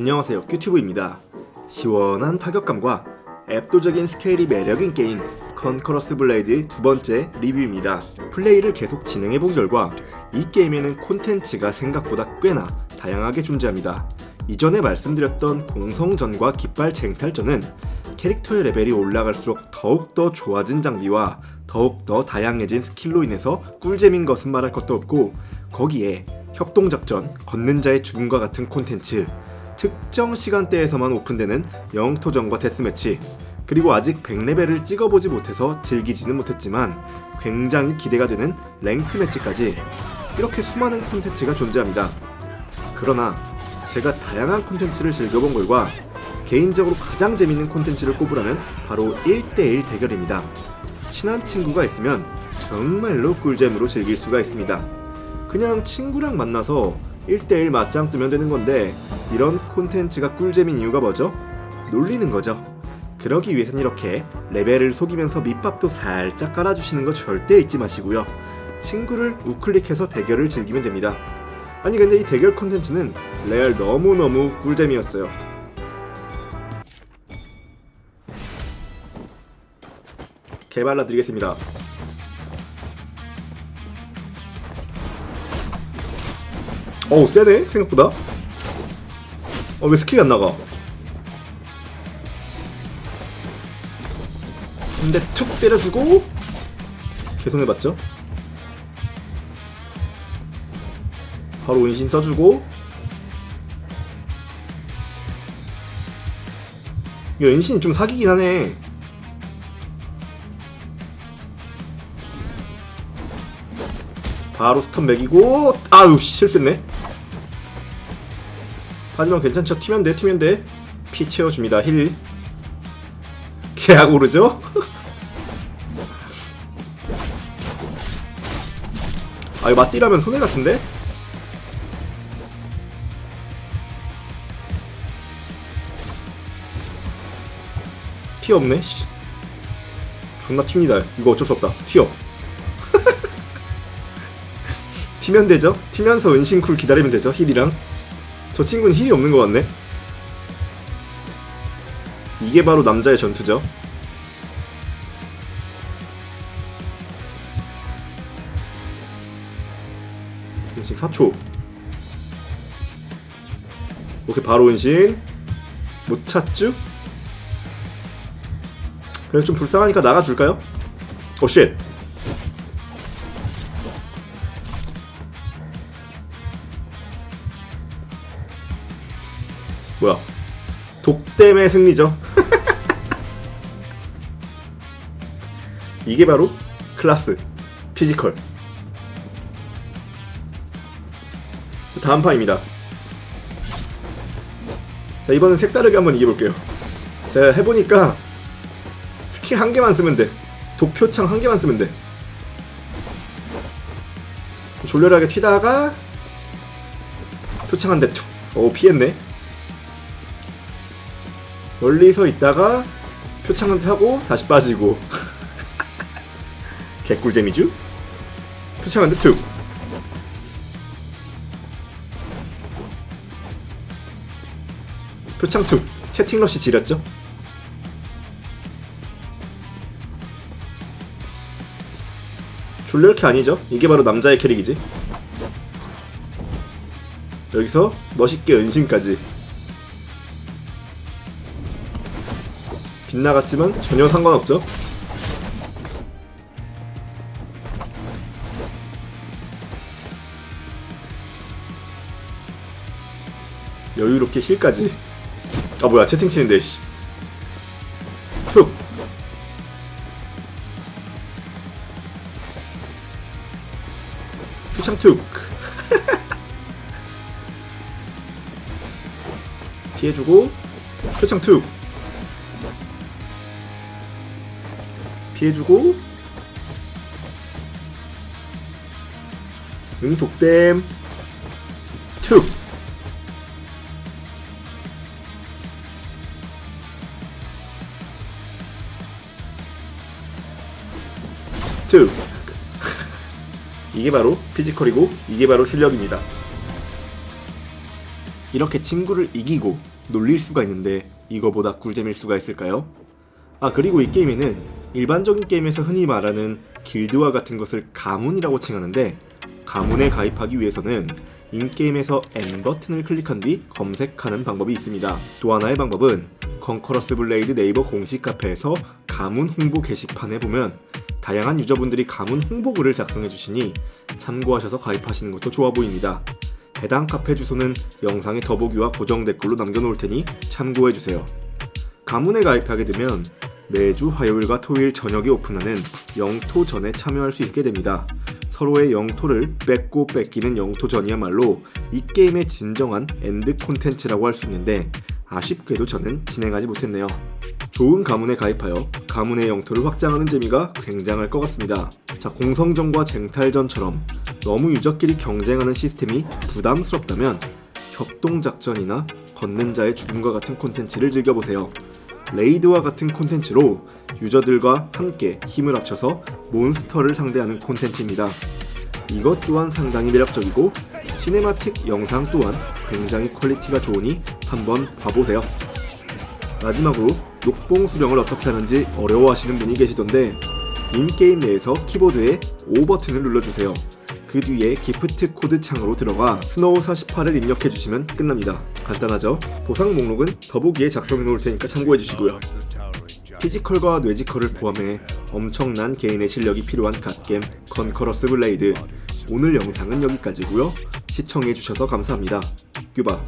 안녕하세요. 큐튜브입니다. 시원한 타격감과 압도적인 스케일이 매력인 게임 컨커러스 블레이드의 두 번째 리뷰입니다. 플레이를 계속 진행해본 결과 이 게임에는 콘텐츠가 생각보다 꽤나 다양하게 존재합니다. 이전에 말씀드렸던 공성전과 깃발 쟁탈전은 캐릭터의 레벨이 올라갈수록 더욱더 좋아진 장비와 더욱더 다양해진 스킬로 인해서 꿀잼인 것은 말할 것도 없고 거기에 협동작전, 걷는 자의 죽음과 같은 콘텐츠, 특정 시간대에서만 오픈되는 영토전과 데스매치, 그리고 아직 100레벨을 찍어보지 못해서 즐기지는 못했지만 굉장히 기대가 되는 랭크 매치까지 이렇게 수많은 콘텐츠가 존재합니다. 그러나 제가 다양한 콘텐츠를 즐겨본 결과 개인적으로 가장 재밌는 콘텐츠를 꼽으라면 바로 1대1 대결입니다. 친한 친구가 있으면 정말로 꿀잼으로 즐길 수가 있습니다. 그냥 친구랑 만나서 1대1 맞짱 뜨면 되는 건데 이런 콘텐츠가 꿀잼인 이유가 뭐죠? 놀리는 거죠. 그러기 위해선 이렇게 레벨을 속이면서 밑밥도 살짝 깔아주시는 거 절대 잊지 마시고요. 친구를 우클릭해서 대결을 즐기면 됩니다. 아니 근데 이 대결 콘텐츠는 레알 너무너무 꿀잼이었어요. 개발라 드리겠습니다. 어우 세네? 생각보다? 어 왜 스킬이 안 나가? 근데 툭 때려주고 개선해봤죠? 바로 은신 써주고 이 은신이 좀 사기긴 하네 바로 스턴 맥이고 아유 실수했네. 하지만 괜찮죠? 튀면 돼 튀면 돼피 채워줍니다 힐. 계약 오르죠? 아 이거 맞디라면 손해 같은데? 피 없네 씨. 존나 튑니다. 이거 어쩔 수 없다. 튀어 튀면 되죠? 튀면서 은신쿨 기다리면 되죠 힐이랑 저 친구는 힐이 없는 것 같네 이게 바로 남자의 전투죠 은신 4초 오케이 바로 은신 못 찾쥬? 그래서 좀 불쌍하니까 나가줄까요? 오쉣 뭐야? 독댐의 승리죠. 이게 바로 클라스 피지컬. 다음 판입니다. 자 이번엔 색다르게 한번 이겨볼게요. 제가 해보니까 스킬 한 개만 쓰면 돼. 독표창 한 개만 쓰면 돼. 졸렬하게 튀다가 표창 한 대 툭. 오 피했네 멀리서 있다가 표창을 타고 다시 빠지고 개꿀잼이죠? 표창 한대 툭 표창 툭 채팅러시 지렸죠? 졸렬캐 아니죠? 이게 바로 남자의 캐릭이지 여기서 멋있게 은신까지 빗나갔지만 전혀 상관없죠. 여유롭게 힐까지. 아 뭐야 채팅 치는데 씨. 툭. 투창 툭. 피해주고 표창 툭. 피해주고 응 독댐 툭 툭. 이게 바로 피지컬이고 이게 바로 실력입니다. 이렇게 친구를 이기고 놀릴 수가 있는데 이거보다 꿀잼일 수가 있을까요? 아 그리고 이 게임에는 일반적인 게임에서 흔히 말하는 길드와 같은 것을 가문이라고 칭하는데 가문에 가입하기 위해서는 인게임에서 N 버튼을 클릭한 뒤 검색하는 방법이 있습니다. 또 하나의 방법은 컨커러스 블레이드 네이버 공식 카페에서 가문 홍보 게시판에 보면 다양한 유저분들이 가문 홍보글을 작성해 주시니 참고하셔서 가입하시는 것도 좋아 보입니다. 해당 카페 주소는 영상의 더보기와 고정 댓글로 남겨놓을 테니 참고해 주세요. 가문에 가입하게 되면 매주 화요일과 토요일 저녁에 오픈하는 영토전에 참여할 수 있게 됩니다. 서로의 영토를 뺏고 뺏기는 영토전이야말로 이 게임의 진정한 엔드 콘텐츠라고 할 수 있는데 아쉽게도 저는 진행하지 못했네요. 좋은 가문에 가입하여 가문의 영토를 확장하는 재미가 굉장할 것 같습니다. 자, 공성전과 쟁탈전처럼 너무 유저끼리 경쟁하는 시스템이 부담스럽다면 협동작전이나 걷는 자의 죽음과 같은 콘텐츠를 즐겨보세요. 레이드와 같은 콘텐츠로 유저들과 함께 힘을 합쳐서 몬스터를 상대하는 콘텐츠입니다. 이것 또한 상당히 매력적이고 시네마틱 영상 또한 굉장히 퀄리티가 좋으니 한번 봐보세요. 마지막으로 녹봉 수령을 어떻게 하는지 어려워하시는 분이 계시던데 인게임 내에서 키보드에 O 버튼을 눌러주세요. 그 뒤에 기프트 코드 창으로 들어가 스노우 48을 입력해 주시면 끝납니다. 간단하죠? 보상 목록은 더보기에 작성해 놓을 테니까 참고해 주시고요. 피지컬과 뇌지컬을 포함해 엄청난 개인의 실력이 필요한 갓겜 컨커러스 블레이드 오늘 영상은 여기까지고요. 시청해 주셔서 감사합니다. 규바